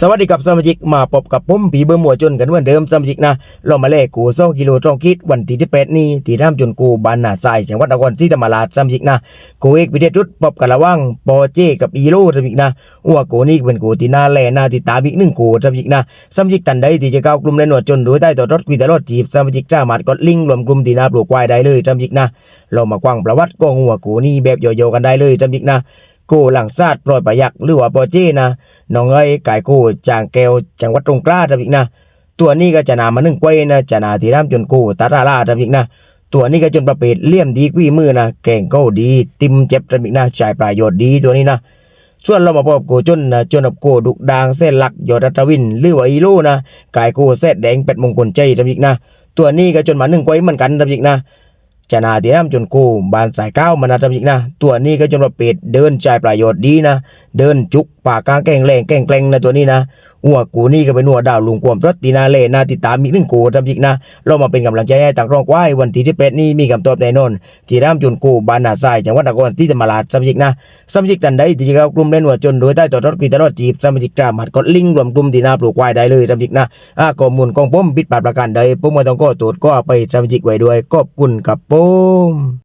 สวัสดีครับสมาชิกมาพบกับผมปีเบอร์หมวจนกันเหมือนเดิมสมาชิกนะเรามาเล่กูสองกิโลตรองคิดวันที่ที่แปดนี้ที่ท่ามจนกูบานนาทรายจังหวัดนครศรีธรรมราชสมาชิกนะกูเอกวิเทศรุดพบกันระว่างปอเจกับอีโร่สมาชิกนะว่ากูนี่เป็นกูที่น่าแลน่าติดตามอีกหนึ่งกูสมาชิกนะสมาชิกตันใดที่จะเข้ากลุ่มเลนหนวดจนโดยใต้ต่อรถคุยตลอดจีบสมาชิกสามารถกดลิงก์รวมกลุ่มที่นาปลูกควายได้เลยสมาชิกนะเรามากวางประวัติกองหัวกูนี่แบบโยๆกันได้เลยสมาชิกนะ กูหลังซาดปล่อยปะยักหรือว่าปอเจ้นะน้องเอ้ยไก่โกจางแก้วจังหวัดตรงกล้าทำอีกนะ ตัวนี้ก็จะนามานึ่งกล้วยนะจะนาที่ร่ำจนโกตาราลาทำอีกนะ ตัวนี้ก็จนประเภทเลี่ยมดีกุ้ยมือนะแกงก็ดี ติมเจ็บทำอีกนะจ่ายประโยชน์ดีตัวนี้นะส่วนเรามาพบโกจนนะจนกับโกดุกดางเส้นหลักยอดรัตวินหรือว่าอีโลนะไก่โกเส้นแดงเป็ดมงคลใจทำอีกนะ ตัวนี้ก็จนมานึ่งกล้วยเหมือนกันทำอีกนะ จะนาที่น้ำจนกูบานสายเก้ามันาทำอีกนะ ตัวนี้ก็จนว่าเป็ดเดินใจประโยชน์ดีนะ เดินจุกปากกลางแกงแรงแกงแกลงนะตัวนี้นะหัวกูนี่ก็เป็นหัวดาวลุงกวมรถตีนาเล่นาติดตามอีกหนึ่งกูทำอีกนะ เรามาเป็นกำลังใจให้ต่างรองไว้วันที่ที่เป็ดนี้มีคำตอบแน่นอนที่น้ำจนกูบานนาทรายจังหวัดนครที่ธรรมราชสมาชิกนะสมาชิกตันใดที่จะเขากลุ่มเล่นหัวจนโดยใต้ต่อรถกีตลอดจีบสมาชิกกล้ามัดกดลิงรวมกลุ่มที่นาปลูกควายได้เลยสมาชิกนะอ่าข้อมูลของผมผิดพลาดประการใดผมไม่ต้องก็ตรวจก็ไปสมาชิกไว้ด้วยขอบคุณครับผม